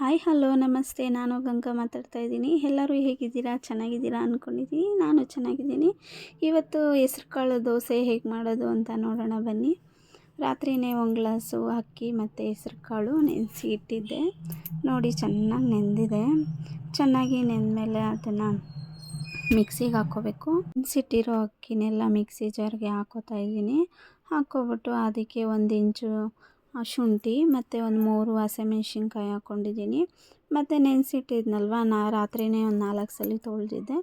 Hi hello ನಮಸ್ತೆ. ನಾನು ಗಂಗಾ ಮಾತಾಡ್ತಾ ಇದ್ದೀನಿ. ಎಲ್ಲರೂ ಹೇಗಿದ್ದೀರಾ? ಚೆನ್ನಾಗಿದ್ದೀರಾ ಅಂದ್ಕೊಂಡಿದ್ದೀನಿ ನಾನು ಚೆನ್ನಾಗಿದ್ದೀನಿ. ಇವತ್ತು ಹೆಸ್ರು ಕಾಳು ದೋಸೆ ಹೇಗೆ ಮಾಡೋದು ಅಂತ ನೋಡೋಣ ಬನ್ನಿ. ರಾತ್ರಿನೇ ಒಂದು ಗ್ಲಾಸು ಅಕ್ಕಿ ಮತ್ತು ಹೆಸ್ರು ಕಾಳು ನೆನೆಸಿ ಇಟ್ಟಿದ್ದೆ. ನೋಡಿ, ಚೆನ್ನಾಗಿ ನೆಂದಿದೆ. ಚೆನ್ನಾಗಿ ನೆಂದಮೇಲೆ ಅದನ್ನು ಮಿಕ್ಸಿಗೆ ಹಾಕೋಬೇಕು. ನೆನೆಸಿಟ್ಟಿರೋ ಅಕ್ಕಿನೆಲ್ಲ ಮಿಕ್ಸಿ ಜಾರ್ಗೆ ಹಾಕೋತಾ ಇದ್ದೀನಿ. ಹಾಕ್ಕೊಬಿಟ್ಟು ಅದಕ್ಕೆ ಒಂದು ಇಂಚು ಶುಂಠಿ ಮತ್ತು ಒಂದು ಮೂರು ಹಸಿಮೆಣ್ಸಿನ್ಕಾಯಿ ಹಾಕ್ಕೊಂಡಿದ್ದೀನಿ ಮತ್ತು ನೆನೆಸಿಟ್ಟಿದ್ನಲ್ವ, ನಾ ರಾತ್ರಿಯೇ ಒಂದು ನಾಲ್ಕು ಸಲ ತೊಳೆದಿದ್ದೆ.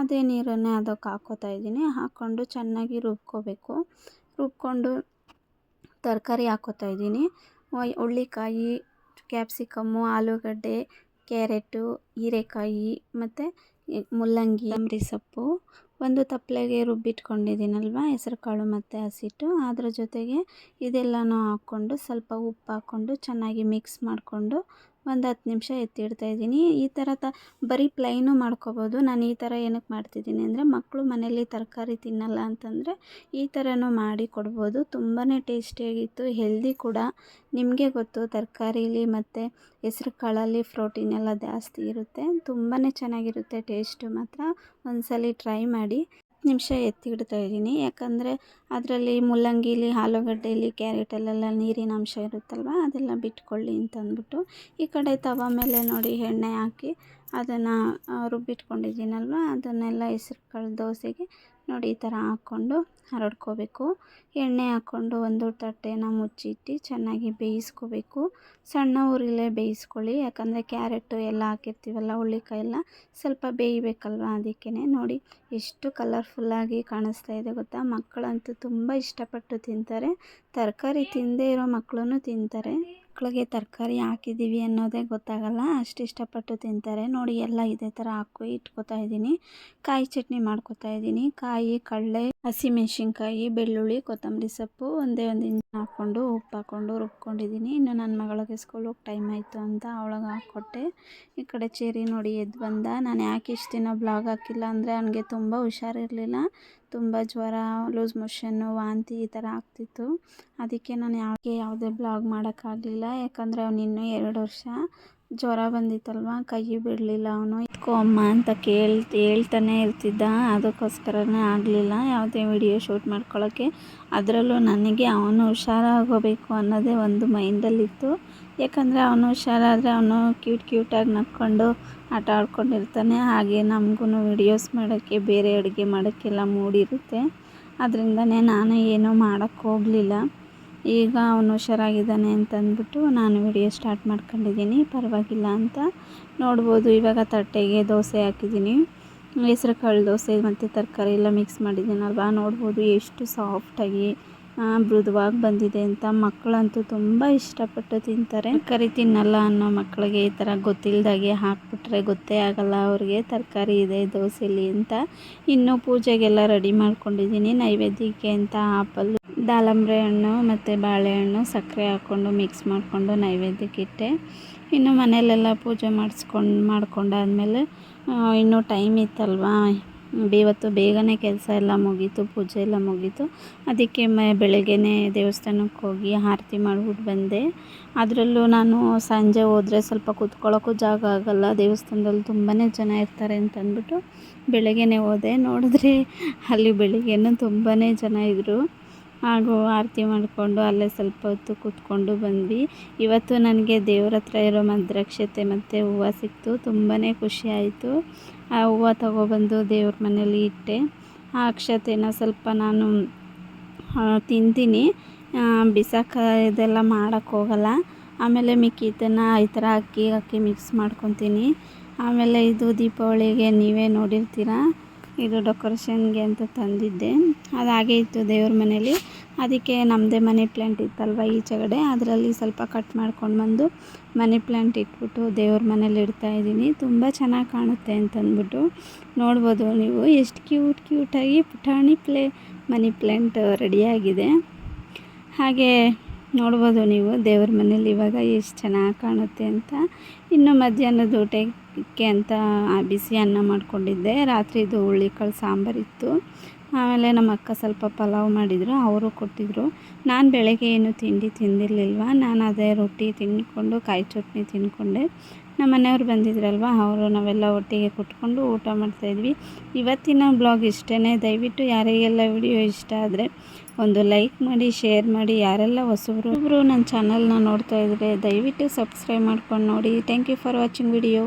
ಅದೇ ನೀರನ್ನೇ ಅದಕ್ಕೆ ಹಾಕ್ಕೋತಾ ಇದ್ದೀನಿ. ಹಾಕ್ಕೊಂಡು ಚೆನ್ನಾಗಿ ರುಬ್ಕೋಬೇಕು. ರುಬ್ಕೊಂಡು ತರಕಾರಿ ಹಾಕ್ಕೋತಾ ಇದ್ದೀನಿ. ಹುಳ್ಳಿಕಾಯಿ, ಕ್ಯಾಪ್ಸಿಕಮ್ಮು, ಆಲೂಗಡ್ಡೆ, ಕ್ಯಾರೆಟು, ಹೀರೆಕಾಯಿ ಮತ್ತು ಮುಲ್ಲಂಗಿ, ಕೊತ್ತಂಬರಿ ಸೊಪ್ಪು, ಒಂದು ತಪ್ಪಲೆಗೆ ರುಬ್ಬಿಟ್ಕೊಂಡಿದ್ದೀನಲ್ವ ಹೆಸ್ರು ಕಾಳು ಮತ್ತು ಹಸಿಟ್ಟು. ಅದ್ರ ಜೊತೆಗೆ ಇದೆಲ್ಲನೂ ಹಾಕ್ಕೊಂಡು ಸ್ವಲ್ಪ ಉಪ್ಪು ಹಾಕ್ಕೊಂಡು ಚೆನ್ನಾಗಿ ಮಿಕ್ಸ್ ಮಾಡಿಕೊಂಡು ಒಂದು ಹತ್ತು ನಿಮಿಷ ಎತ್ತಿಡ್ತಾಯಿದ್ದೀನಿ ಈ ಥರ ತ, ಬರೀ ಪ್ಲೈನು ಮಾಡ್ಕೋಬೋದು. ನಾನು ಈ ಥರ ಏನಕ್ಕೆ ಮಾಡ್ತಿದ್ದೀನಿ ಅಂದರೆ ಮಕ್ಕಳು ಮನೇಲಿ ತರಕಾರಿ ತಿನ್ನಲ್ಲ ಅಂತಂದರೆ ಈ ಥರನೂ ಮಾಡಿ ಕೊಡ್ಬೋದು. ತುಂಬಾ ಟೇಸ್ಟಿಯಾಗಿತ್ತು ಹೆಲ್ದಿ ಕೂಡ. ನಿಮಗೆ ಗೊತ್ತು ತರಕಾರಿಲಿ ಮತ್ತು ಹೆಸ್ರು ಕಾಳಲ್ಲಿ ಪ್ರೋಟೀನ್ ಎಲ್ಲ ಜಾಸ್ತಿ ಇರುತ್ತೆ. ತುಂಬಾ ಚೆನ್ನಾಗಿರುತ್ತೆ ಟೇಸ್ಟು ಮಾತ್ರ. ಒಂದು ಸಲ ಟ್ರೈ ಮಾಡಿ. ನಿಮಿಷ ಎತ್ತಿ ಇಡ್ತಾ ಇದ್ದೀನಿ. ಯಾಕಂದರೆ ಅದರಲ್ಲಿ ಮುಲ್ಲಂಗಿಲಿ, ಆಲೂಗಡ್ಡೆಲಿ, ಕ್ಯಾರೆಟಲ್ಲೆಲ್ಲ ನೀರಿನ ಅಂಶ ಇರುತ್ತಲ್ವ, ಅದೆಲ್ಲ ಬಿಟ್ಕೊಳ್ಳಿ ಅಂತಂದ್ಬಿಟ್ಟು ಈ ಕಡೆ ತವ ಮೇಲೆ ನೋಡಿ ಎಣ್ಣೆ ಹಾಕಿ ಅದನ್ನು ರುಬ್ಬಿಟ್ಕೊಂಡಿದ್ದೀನಲ್ವ? ಅದನ್ನೆಲ್ಲ ಹೆಸ್ರು ಕಾಳು ದೋಸೆಗೆ ನೋಡಿ ಈ ಥರ ಹಾಕ್ಕೊಂಡು ಹರಡ್ಕೋಬೇಕು. ಎಣ್ಣೆ ಹಾಕ್ಕೊಂಡು ಒಂದು ತಟ್ಟೆನ ಮುಚ್ಚಿಟ್ಟು ಚೆನ್ನಾಗಿ ಬೇಯಿಸ್ಕೋಬೇಕು. ಸಣ್ಣ ಉರಿಲೇ ಬೇಯಿಸ್ಕೊಳ್ಳಿ. ಯಾಕಂದರೆ ಕ್ಯಾರೆಟು ಎಲ್ಲ ಹಾಕಿರ್ತೀವಲ್ಲ ಹುಳ್ಳಿಕಾಯಿ ಎಲ್ಲ ಸ್ವಲ್ಪ ಬೇಯಬೇಕಲ್ವ? ಅದಕ್ಕೇ ನೋಡಿ ಎಷ್ಟು ಕಲರ್ಫುಲ್ಲಾಗಿ ಕಾಣಿಸ್ತಾ ಇದೆ ಗೊತ್ತಾ? ಮಕ್ಕಳಂತೂ ತುಂಬ ಇಷ್ಟಪಟ್ಟು ತಿಂತಾರೆ. ತರಕಾರಿ ತಿನ್ನದೇ ಇರೋ ಮಕ್ಕಳು ತಿಂತಾರೆ. ಮಕ್ಕಳಿಗೆ ತರಕಾರಿ ಹಾಕಿದ್ದೀವಿ ಅನ್ನೋದೇ ಗೊತ್ತಾಗಲ್ಲ, ಅಷ್ಟು ಇಷ್ಟಪಟ್ಟು ತಿಂತಾರೆ. ನೋಡಿ, ಎಲ್ಲ ಇದೇ ಥರ ಹಾಕಿ ಇಟ್ಕೊತಾ ಇದ್ದೀನಿ. ಕಾಯಿ ಚಟ್ನಿ ಮಾಡ್ಕೊತಾ ಇದ್ದೀನಿ. ಕಾಯಿ, ಕಡಲೆ ಹಸಿಮೆಣ್ಸಿನ್ಕಾಯಿ ಬೆಳ್ಳುಳ್ಳಿ, ಕೊತ್ತಂಬರಿ ಸೊಪ್ಪು ಒಂದೇ ಒಂದು ಇಂಚು ಹಾಕ್ಕೊಂಡು ಉಪ್ಪು ಹಾಕ್ಕೊಂಡು ರುಬ್ಕೊಂಡಿದ್ದೀನಿ. ಇನ್ನು ನನ್ನ ಮಗಳಿಗೆ ಸ್ಕೂಲಿಗೆ ಟೈಮ್ ಆಯಿತು ಅಂತ ಅವಳಗೆ ಹಾಕ್ಕೊಟ್ಟೆ. ಈ ಕಡೆ ಚೇರಿ ನೋಡಿ ಎದ್ದು ಬಂದ. ನಾನು ಯಾಕೆ ಇಷ್ಟು ದಿನ ಬ್ಲಾಗ್ ಹಾಕಿಲ್ಲ ಅಂದರೆ ಅವನಿಗೆ ತುಂಬ ಹುಷಾರಿರಲಿಲ್ಲ. ತುಂಬ ಜ್ವರ, ಲೂಸ್ ಮೋಷನ್ನು ವಾಂತಿ ಈ ಥರ ಆಗ್ತಿತ್ತು. ಅದಕ್ಕೆ ನಾನು ಯಾಕೆ ಯಾವುದೇ ಬ್ಲಾಗ್ ಮಾಡೋಕ್ಕಾಗಲಿಲ್ಲ ಯಾಕಂದರೆ ಅವನು ಇನ್ನೂ ಎರಡು ವರ್ಷ. ಜ್ವರ ಬಂದಿತ್ತಲ್ವ? ಕೈ ಬಿಡಲಿಲ್ಲ ಅವನು. ಇಟ್ಕೊ ಅಮ್ಮ ಅಂತ ಕೇಳ್, ಹೇಳ್ತಾನೆ ಇರ್ತಿದ್ದ. ಅದಕ್ಕೋಸ್ಕರನೇ ಆಗಲಿಲ್ಲ. ಯಾವುದೇ ವಿಡಿಯೋ ಶೂಟ್ ಮಾಡ್ಕೊಳ್ಳೋಕ್ಕೆ ಅದರಲ್ಲೂ ನನಗೆ ಅವನು ಹುಷಾರಾಗೋಬೇಕು ಅನ್ನೋದೇ ಒಂದು ಮೈಂಡಲ್ಲಿತ್ತು. ಯಾಕಂದರೆ ಅವನು ಹುಷಾರಾದರೆ ಅವನು ಕ್ಯೂಟ್ ಕ್ಯೂಟಾಗಿ ನಕ್ಕೊಂಡು ಆಟ ಆಡ್ಕೊಂಡಿರ್ತಾನೆ. ಹಾಗೆ ನಮಗೂ ವಿಡಿಯೋಸ್ ಮಾಡೋಕ್ಕೆ, ಬೇರೆ ಅಡುಗೆ ಮಾಡೋಕ್ಕೆಲ್ಲ ಮೂಡಿರುತ್ತೆ. ಅದರಿಂದನೇ ನಾನು ಏನೂ ಮಾಡೋಕ್ಕೆ ಹೋಗಲಿಲ್ಲ ಈಗ ಅವನು ಹುಷಾರಾಗಿದ್ದಾನೆ ಅಂತಂದ್ಬಿಟ್ಟು ನಾನು ವಿಡಿಯೋ ಸ್ಟಾರ್ಟ್ ಮಾಡ್ಕೊಂಡಿದ್ದೀನಿ. ಪರವಾಗಿಲ್ಲ ಅಂತ ನೋಡ್ಬೋದು. ಇವಾಗ ತಟ್ಟೆಗೆ ದೋಸೆ ಹಾಕಿದ್ದೀನಿ. ಹೆಸ್ರು ಕಾಳು ದೋಸೆ ಮತ್ತು ತರಕಾರಿ ಎಲ್ಲ ಮಿಕ್ಸ್ ಮಾಡಿದ್ದೀನಲ್ವಾ? ನೋಡ್ಬೋದು ಎಷ್ಟು ಸಾಫ್ಟಾಗಿ ಮೃದುವಾಗಿ ಬಂದಿದೆ ಅಂತ. ಮಕ್ಕಳಂತೂ ತುಂಬ ಇಷ್ಟಪಟ್ಟು ತಿಂತಾರೆ. ತರಕಾರಿ ತಿನ್ನಲ್ಲ ಅನ್ನೋ ಮಕ್ಕಳಿಗೆ ಈ ಥರ ಗೊತ್ತಿಲ್ಲದಾಗೆ ಹಾಕ್ಬಿಟ್ರೆ ಗೊತ್ತೇ ಆಗಲ್ಲ. ಅವ್ರಿಗೆ ತರಕಾರಿ ಇದೆ, ದೋಸೆಲಿ ಅಂತ. ಇನ್ನು ಪೂಜೆಗೆಲ್ಲ ರೆಡಿ ಮಾಡ್ಕೊಂಡಿದ್ದೀನಿ. ನೈವೇದ್ಯಕ್ಕೆ ಅಂತ ಆಪಲ್ ದಾಳಂಬ್ರೆ ಹಣ್ಣು ಮತ್ತು ಬಾಳೆಹಣ್ಣು ಸಕ್ಕರೆ ಹಾಕ್ಕೊಂಡು ಮಿಕ್ಸ್ ಮಾಡಿಕೊಂಡು ನೈವೇದ್ಯಕ್ಕೆ ಇಟ್ಟೆ. ಇನ್ನು ಮನೆಯಲ್ಲೆಲ್ಲ ಪೂಜೆ ಮಾಡಿಸ್ಕೊಂಡು, ಮಾಡ್ಕೊಂಡಾದ್ಮೇಲೆ ಇನ್ನೂ ಟೈಮ್ ಇತ್ತಲ್ವಾ? ಇವತ್ತು ಬೇಗನೆ ಕೆಲಸ ಎಲ್ಲ ಮುಗೀತು, ಪೂಜೆ ಎಲ್ಲ ಮುಗೀತು. ಅದಕ್ಕೆ ಮ, ಬೆಳಗ್ಗೆನೇ ದೇವಸ್ಥಾನಕ್ಕೆ ಹೋಗಿ ಆರತಿ ಮಾಡಿಬಿಟ್ಟು ಬಂದೆ. ಅದರಲ್ಲೂ ನಾನು ಸಂಜೆ ಹೋದರೆ ಸ್ವಲ್ಪ ಕೂತ್ಕೊಳ್ಳೋಕ್ಕೂ ಜಾಗ ಆಗೋಲ್ಲ, ದೇವಸ್ಥಾನದಲ್ಲಿ ತುಂಬಾ ಜನ ಇರ್ತಾರೆ ಅಂತ ಅಂದ್ಬಿಟ್ಟು ಬೆಳಗ್ಗೆನೇ ಹೋದೆ. ನೋಡಿದ್ರೆ ಅಲ್ಲಿ ಬೆಳಗ್ಗೆನೂ ತುಂಬಾ ಜನ ಇದ್ದರು ಹಾಗೂ ಆರತಿ ಮಾಡಿಕೊಂಡು ಅಲ್ಲೇ ಸ್ವಲ್ಪ ಹೊತ್ತು ಕೂತ್ಕೊಂಡು ಬಂದ್ವಿ. ಇವತ್ತು ನನಗೆ ದೇವ್ರ ಹತ್ರ ಇರೋ ಮದ್ರಕ್ಷತೆ ಮತ್ತು ಹೂವು ಸಿಕ್ತು. ತುಂಬಾ ಖುಷಿ ಆಯಿತು. ಆ ಹೂವು ತಗೊಬಂದು ದೇವ್ರ ಮನೇಲಿ ಇಟ್ಟೆ. ಆ ಅಕ್ಷತೆನ ಸ್ವಲ್ಪ ನಾನು ತಿಂತೀನಿ. ಬಿಸಾಕ ಇದೆಲ್ಲ ಮಾಡೋಕ್ಕೋಗಲ್ಲ ಆಮೇಲೆ ಮಿಕ್ಕಿದ್ದನ್ನು ಈ ಥರ ಅಕ್ಕಿ ಅಕ್ಕಿ ಮಿಕ್ಸ್ ಮಾಡ್ಕೊತೀನಿ. ಆಮೇಲೆ ಇದು ದೀಪಾವಳಿಗೆ ನೀವೇ ನೋಡಿರ್ತೀರ? ಇದು ಡೆಕೋರೇಷನ್ಗೆ ಅಂತ ತಂದಿದ್ದೆ. ಅದು ಹಾಗೆ ಇತ್ತು ದೇವ್ರ ಮನೇಲಿ. ಅದಕ್ಕೆ ನಮ್ಮದೇ ಮನಿ ಪ್ಲ್ಯಾಂಟ್ ಇತ್ತಲ್ವ ಈಚೆಗಡೆ. ಅದರಲ್ಲಿ ಸ್ವಲ್ಪ ಕಟ್ ಮಾಡ್ಕೊಂಡು ಬಂದು ಮನಿ ಪ್ಲ್ಯಾಂಟ್ ಇಟ್ಬಿಟ್ಟು ದೇವ್ರ ಮನೇಲಿ ಇಡ್ತಾ ಇದ್ದೀನಿ. ತುಂಬ ಚೆನ್ನಾಗಿ ಕಾಣುತ್ತೆ ಅಂತಂದ್ಬಿಟ್ಟು ನೋಡ್ಬೋದು ನೀವು. ಎಷ್ಟು ಕ್ಯೂಟ್ ಕ್ಯೂಟಾಗಿ ಪುಟಾಣಿ ಪ್ಲೇ ಮನಿ ಪ್ಲ್ಯಾಂಟ್ ರೆಡಿಯಾಗಿದೆ ಹಾಗೆ ನೋಡ್ಬೋದು ನೀವು ದೇವ್ರ ಮನೇಲಿ ಇವಾಗ ಎಷ್ಟು ಚೆನ್ನಾಗಿ ಕಾಣುತ್ತೆ ಅಂತ. ಇನ್ನು ಮಧ್ಯಾಹ್ನದ ಊಟಕ್ಕೆ ಅಂತ ಬಿಸಿ ಅನ್ನ ಮಾಡಿಕೊಂಡಿದ್ದೆ. ರಾತ್ರಿದು ಹುಳ್ಳಿಕಾಳು ಸಾಂಬಾರಿತ್ತು ಆಮೇಲೆ ನಮ್ಮ ಅಕ್ಕ ಸ್ವಲ್ಪ ಪಲಾವ್ ಮಾಡಿದರು, ಅವರು ಕೊಟ್ಟಿದ್ದರು ನಾನು ಬೆಳಗ್ಗೆ ಏನು ತಿಂಡಿ ತಿಂದಿರಲಿಲ್ವ? ನಾನು ಅದೇ ರೊಟ್ಟಿ ತಿಂದ್ಕೊಂಡು, ಕಾಯಿ ಚಟ್ನಿ ತಿಂದ್ಕೊಂಡೆ. ನಮ್ಮ ಮನೆಯವ್ರು ಬಂದಿದ್ರಲ್ವ, ಅವರು ನಾವೆಲ್ಲ ಒಟ್ಟಿಗೆ ಕೊಟ್ಕೊಂಡು ಊಟ ಮಾಡ್ತಾಯಿದ್ವಿ ಇವತ್ತಿನ ಬ್ಲಾಗ್ ಇಷ್ಟೇ ದಯವಿಟ್ಟು ಯಾರಿಗೆಲ್ಲ ವಿಡಿಯೋ ಇಷ್ಟ ಆದರೆ ಒಂದು ಲೈಕ್ ಮಾಡಿ, ಶೇರ್ ಮಾಡಿ, ಯಾರೆಲ್ಲ ಹೊಸಬ್ರು ಒಬ್ಬರು ನನ್ನ ಚಾನಲ್ನ ನೋಡ್ತಾ ಇದ್ದರೆ ದಯವಿಟ್ಟು ಸಬ್ಸ್ಕ್ರೈಬ್ ಮಾಡ್ಕೊಂಡು ನೋಡಿ. Thank you for watching video